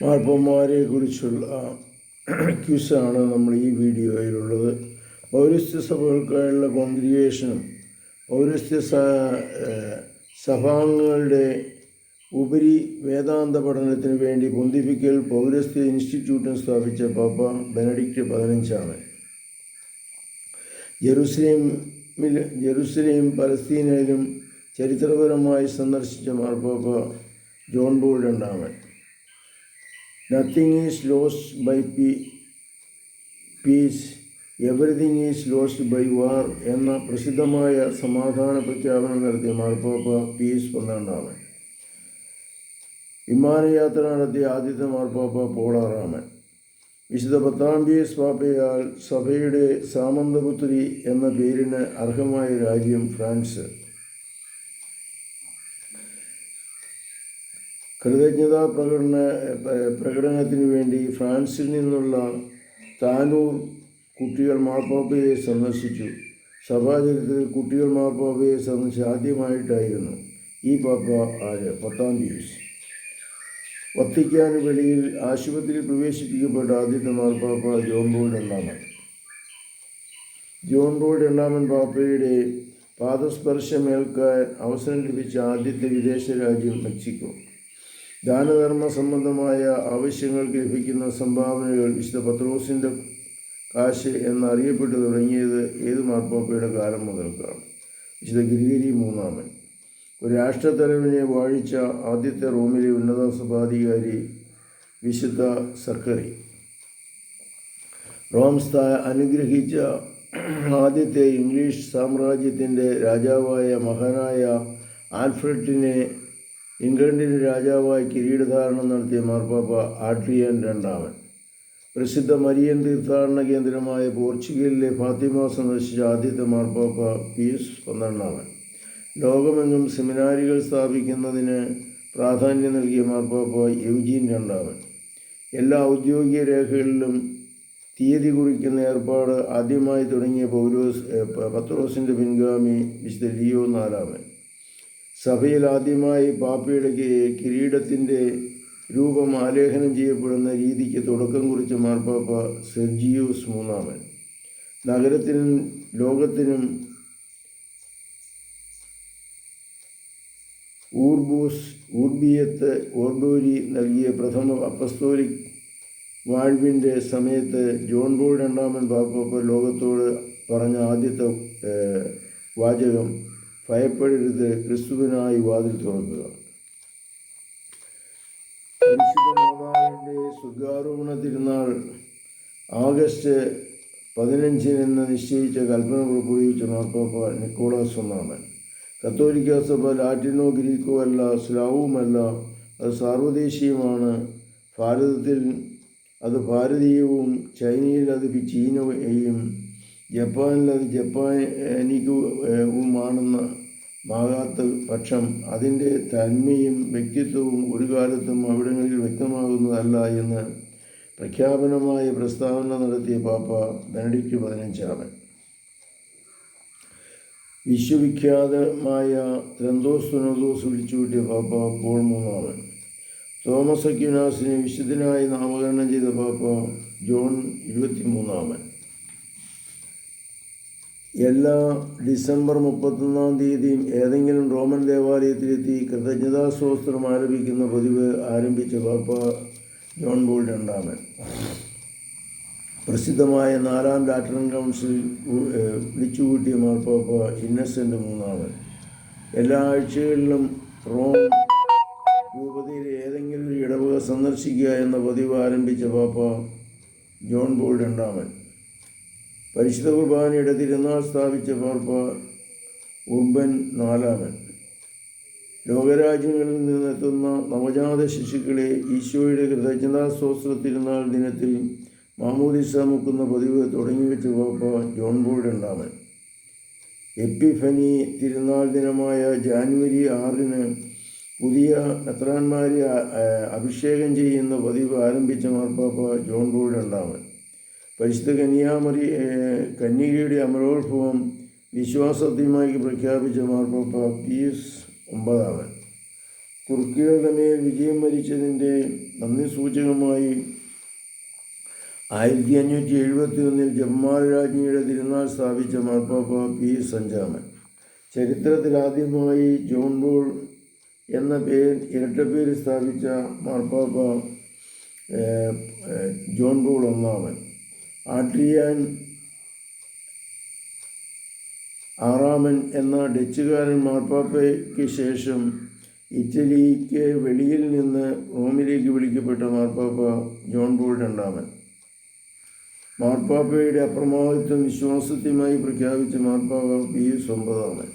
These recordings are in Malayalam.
മാർപ്പന്മാരെ കുറിച്ചുള്ള ക്യൂസാണ് നമ്മൾ ഈ വീഡിയോയിലുള്ളത്. പൗരസ്ത്യ സഭകൾക്കായുള്ള കോൺഗ്രിഗേഷനും പൗരസ്ത്യ സഭാംഗങ്ങളുടെ ഉപരി വേദാന്ത പഠനത്തിന് വേണ്ടി പൊന്തിപ്പിക്കൽ പൗരസ്ത്യ ഇൻസ്റ്റിറ്റ്യൂട്ടും സ്ഥാപിച്ച പാപ്പ ബെനഡിക്റ്റ് പതിനഞ്ചാണ്. ജെറുസലേമിൽ ജെറുസലേം പലസ്തീനയിലും ചരിത്രപരമായി സന്ദർശിച്ച മാർപ്പാപ്പ ജോൺ ബോൾ രണ്ടാമൻ. Nothing is lost by p peace everything is lost by war എന്ന പ്രസിദ്ധമായ സമാധാന പ്രഖ്യാപനം നടത്തിയ മാർപ്പാപ്പ പീസ് പന്ത്രണ്ടാമൻ. വിമാനയാത്ര നടത്തിയ ആദ്യത്തെ മാർപ്പാപ്പ പോളാറാമൻ. വിശുദ്ധ പത്താം പീസ് പാപ്പയാൽ സഭയുടെ സാമന്തപുത്രി എന്ന പേരിന് അർഹമായ രാജ്യം ഫ്രാൻസ്. കൃതജ്ഞതാ പ്രകടന പ്രകടനത്തിന് വേണ്ടി ഫ്രാൻസിൽ നിന്നുള്ള താനൂർ കുട്ടികൾ മാർപ്പാപ്പയെ സന്ദർശിച്ചു. സഭാചരിത്രത്തിൽ കുട്ടികൾ മാർപ്പാപ്പയെ സന്ദർശിച്ച ആദ്യമായിട്ടായിരുന്നു ഈ പാപ്പ ആര്? പത്താം പീസ് വത്തിക്കാന് വെളിയിൽ ആശുപത്രിയിൽ പ്രവേശിപ്പിക്കപ്പെട്ട ആദ്യത്തെ മാർപ്പാപ്പ ജോൺ പോൾ രണ്ടാമൻ. ജോൺ പോൾ രണ്ടാമൻ പാപ്പയുടെ പാദസ്പർശമേൽക്കാൻ അവസരം ലഭിച്ച ആദ്യത്തെ വിദേശ രാജ്യം മെക്സിക്കോ. ദാനധർമ്മ സംബന്ധമായ ആവശ്യങ്ങൾക്ക് ലഭിക്കുന്ന സംഭാവനകൾ വിശുദ്ധ പത്രോസിന്റെ കാശ് എന്നറിയപ്പെട്ടു തുടങ്ങിയത് ഏത് മാർപ്പാപ്പയുടെ കാലം മുതൽക്കാണ്. വിശുദ്ധ ഗിരിഗിരി മൂന്നാമൻ. ഒരു രാഷ്ട്രത്തലവനെ വാഴിച്ച ആദ്യത്തെ റോമിലെ ഉന്നത സഭാധികാരി വിശുദ്ധ സക്കറി. റോം സ്ഥാ അനുഗ്രഹിച്ച ആദ്യത്തെ ഇംഗ്ലീഷ് സാമ്രാജ്യത്തിന്റെ രാജാവായ മഹാനായ ആൽഫ്രഡിനെ ഇംഗ്ലണ്ടിന് രാജാവായി കിരീടധാരണം നടത്തിയ മാർപ്പാപ്പ ആഡ്രിയൻ രണ്ടാമൻ. പ്രസിദ്ധ മരിയൻ തീർത്ഥാടന കേന്ദ്രമായ പോർച്ചുഗലിലെ ഫാത്തിമ സന്ദർശിച്ച ആദ്യത്തെ മാർപ്പാപ്പ പീസ് പന്ത്രണ്ടാമൻ. ലോകമെങ്ങും സെമിനാരികൾ സ്ഥാപിക്കുന്നതിന് പ്രാധാന്യം നൽകിയ മാർപ്പാപ്പ യുജീൻ രണ്ടാമൻ. എല്ലാ ഔദ്യോഗിക രേഖകളിലും തീയതി കുറിക്കുന്ന ഏർപ്പാട് ആദ്യമായി തുടങ്ങിയ പൗരോസ് പത്രോസിന്റെ പിൻഗാമി വിശുദ്ധ ലിയോ നാലാമൻ. സഭയിൽ ആദ്യമായി പാപ്പയുടെ കിരീടത്തിന്റെ രൂപം ആലേഖനം ചെയ്യപ്പെടുന്ന രീതിക്ക് തുടക്കം കുറിച്ച മാർപ്പാപ്പ സെർജിയൂസ് മൂന്നാമൻ. നഗരത്തിനും ലോകത്തിനും ഊർബൂസ് ഊർബിയത്ത് ഓർബോരി നൽകിയ പ്രഥമ അപ്പസ്തോലിക് വാഴ്വിന്റെ സമയത്ത് ജോൺ ബോൾ രണ്ടാമൻ പാപ്പ ലോകത്തോട് പറഞ്ഞ ആദ്യത്തെ വാചകം ഭയപ്പെടരുത് ക്രിസ്തുവിനായി വാതിൽ തുറക്കുക. പരിശുദ്ധ മാതാവിന്റെ സുഗാരോപണ തിരുനാൾ ആഗസ്റ്റ് പതിനഞ്ചിനെന്ന് നിശ്ചയിച്ച കൽപ്പന പുറപ്പെടുവിച്ച മാർപ്പാപ്പ നിക്കോളാസ് ഒന്നാമൻ കത്തോലിക്ക സഭ ലാറ്റിനോ ഗ്രീക്കോ അല്ല സ്ലാവുമല്ല അത് സാർവദേശീയമാണ്. ഭാരതത്തിൽ അത് ഭാരതീയവും ചൈനയിൽ അത് ചീനയും ജപ്പാനിൽ അത് ജപ്പാനികവുമാണെന്ന് മാകാത്ത പക്ഷം അതിന്റെ തന്മയും വ്യക്തിത്വവും ഒരു കാലത്തും അവിടങ്ങളിൽ വ്യക്തമാകുന്നതല്ല എന്ന് പ്രഖ്യാപനമായ പ്രസ്താവന നടത്തിയ പാപ്പ ബെനഡിക്റ്റ് പതിനഞ്ചാമൻ. വിശ്വവിഖ്യാതമായ ത്രന്തോസ് തുനോദോസ് വിളിച്ചുകൂട്ടിയ പാപ്പ പോൾ മൂന്നാമൻ. തോമസ് അക്യുനാസിനെ വിശുദ്ധനായി നാമകരണം ചെയ്ത പാപ്പ ജോൺ ഇരുപത്തിമൂന്നാമൻ. എല്ലാ ഡിസംബർ മുപ്പത്തൊന്നാം തീയതിയും ഏതെങ്കിലും റോമൻ ദേവാലയത്തിലെത്തി കൃതജ്ഞതാസ്തോത്രം ആലപിക്കുന്ന പതിവ് ആരംഭിച്ച പാപ്പ ജോൺ ബോൾ രണ്ടാമൻ. പ്രസിദ്ധമായ നാലാം ലാറ്ററൻ കൗൺസിൽ വിളിച്ചുകൂട്ടിയ മാർപ്പാപ്പ ഇന്നസെന്റ് മൂന്നാമൻ. എല്ലാ ആഴ്ചകളിലും റോം രൂപതയിലെ ഏതെങ്കിലും ഒരു ഇടവക സന്ദർശിക്കുക എന്ന പതിവ് ആരംഭിച്ച പാപ്പ ജോൺ ബോൾ രണ്ടാമൻ. പരിശുദ്ധ കുർബാനയുടെ തിരുനാൾ സ്ഥാപിച്ച പാർപ്പ ഉർബൻ നാലാമൻ. ലോകരാജ്യങ്ങളിൽ നിന്നെത്തുന്ന നവജാത ശിശുക്കളെ ഈശോയുടെ കൃതജ്ഞതാസ്തോത്ര തിരുനാൾ ദിനത്തിൽ മാമൂദിസ മുക്കുന്ന പതിവ് തുടങ്ങിവെച്ച പാപ്പ ജോൺ ബോൾ രണ്ടാമൻ. എപ്പിഫനി തിരുനാൾ ദിനമായ ജാനുവരി ആറിന് പുതിയ മെത്രാന്മാരെ അഭിഷേകം ചെയ്യുന്ന പതിവ് ആരംഭിച്ച മാർപ്പാപ്പ ജോൺ ബോൾ രണ്ടാമൻ. പരിശുദ്ധ കന്യാമറി കന്യകയുടെ അമരോത്ഭവം വിശ്വാസത്യമായി പ്രഖ്യാപിച്ച മാർപ്പാപ്പ പീസ് ഒമ്പതാമൻ. തുർക്കികളുടെ മേൽ വിജയം വരിച്ചതിന്റെ നന്ദി സൂചകമായി ആയിരത്തി അഞ്ഞൂറ്റി എഴുപത്തി ഒന്നിൽ ജമ്മാൽ രാജ്ഞിയുടെ തിരുനാൾ സ്ഥാപിച്ച മാർപ്പാപ്പ പി സഞ്ചാമൻ ചരിത്രത്തിൽ ആദ്യമായി ജോൺ ബോൾ എന്ന പേര് ഇരട്ടപ്പേര് സ്ഥാപിച്ച മാർപ്പാപ്പ ജോൺ ബോൾ ഒന്നാമൻ. ആട്രിയാൻ ആറാമൻ എന്ന ഡച്ചുകാരൻ മാർപ്പാപ്പയ്ക്ക് ശേഷം ഇറ്റലിക്ക് വെളിയിൽ നിന്ന് റോമിലേക്ക് വിളിക്കപ്പെട്ട മാർപ്പാപ്പ ജോൺ പോൾ രണ്ടാമൻ. മാർപ്പാപ്പയുടെ അപ്രമാദിത്വം വിശ്വാസത്യമായി പ്രഖ്യാപിച്ച മാർപ്പാപ്പ പി എസ് ഒമ്പതാമൻ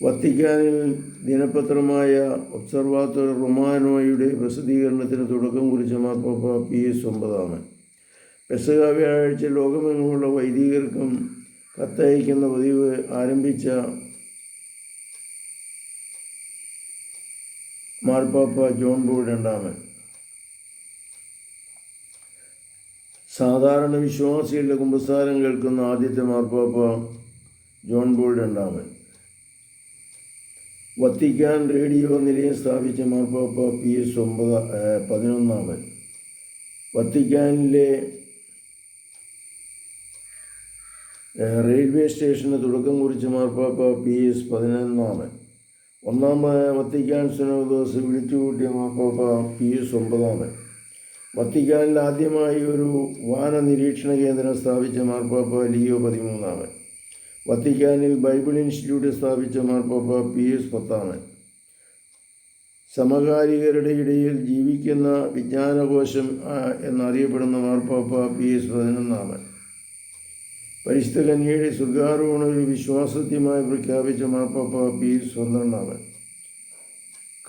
വത്തിക്കാനിൽ ദിനപത്രമായ ഒബ്സർവാത്തോർ റൊമാനോയുടെ പ്രസിദ്ധീകരണത്തിന് തുടക്കം കുറിച്ച മാർപ്പാപ്പ പി എസ് ഒമ്പതാമൻ പെസക വ്യാഴാഴ്ച ലോകമെങ്ങുമുള്ള വൈദികർക്കും കത്തയക്കുന്ന പതിവ് ആരംഭിച്ച മാർപ്പാപ്പ ജോൺ ബോൾ രണ്ടാമൻ. സാധാരണ വിശ്വാസികളുടെ കുമ്പസാരം കേൾക്കുന്ന ആദ്യത്തെ മാർപ്പാപ്പ ജോൺ ബോൾ രണ്ടാമൻ. വത്തിക്കാൻ റേഡിയോ നിലയം സ്ഥാപിച്ച മാർപ്പാപ്പ പി എസ് ഒമ്പത് പതിനൊന്നാമൻ. വത്തിക്കാനിലെ റെയിൽവേ സ്റ്റേഷന് തുടക്കം കുറിച്ച മാർപ്പാപ്പ പി എസ് പതിനൊന്നാമൻ ഒന്നാമത് വത്തിക്കാൻ സിനോദോസ് വിളിച്ചു കൂട്ടിയ മാർപ്പാപ്പ പി എസ് ഒമ്പതാമൻ വത്തിക്കാനിൽ ആദ്യമായി ഒരു വാന നിരീക്ഷണ കേന്ദ്രം സ്ഥാപിച്ച മാർപ്പാപ്പ ലിയോ പതിമൂന്നാമൻ വത്തിക്കാനിൽ ബൈബിൾ ഇൻസ്റ്റിറ്റ്യൂട്ട് സ്ഥാപിച്ച മാർപ്പാപ്പ പി എസ് പത്താമൻ സമകാലികരുടെ ഇടയിൽ ജീവിക്കുന്ന വിജ്ഞാനകോശം എന്നറിയപ്പെടുന്ന മാർപ്പാപ്പ പി എസ് പതിനൊന്നാമൻ പരിശുദ്ധ കന്യയുടെ സ്വർഗാരോഹണ ഒരു വിശ്വാസത്യമായി പ്രഖ്യാപിച്ച മാപ്പാപ്പ പി സ്വന്തനാഥൻ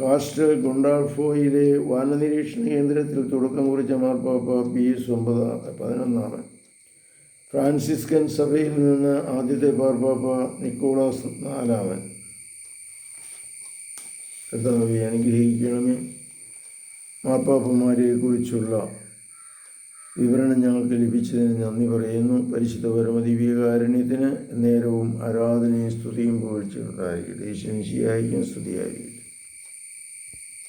കാസ്റ്റ് ഗൊണ്ടാൾഫോയിലെ വാനനിരീക്ഷണ കേന്ദ്രത്തിൽ തുടക്കം കുറിച്ച മാർപ്പാപ്പ പി ഒമ്പത് പതിനൊന്നാണ് ഫ്രാൻസിസ്കൻ സഭയിൽ നിന്ന് ആദ്യത്തെ മാർപ്പാപ്പ നിക്കോളാസ് നാലാമൻ. കർത്താവെ അനുഗ്രഹിക്കണമേ. മാർപ്പാപ്പമാരെ കുറിച്ചുള്ള വിവരണം ഞങ്ങൾക്ക് ലഭിച്ചതിന് നന്ദി പറയുന്നു. പരിശുദ്ധ പരമദിവ്യകാരുണ്യത്തിന് നേരവും ആരാധനയും സ്തുതിയും പുകഴ്ചയുണ്ടായിരിക്കട്ടെ ഈശ്വരൻ സ്തുതിയായിരിക്കും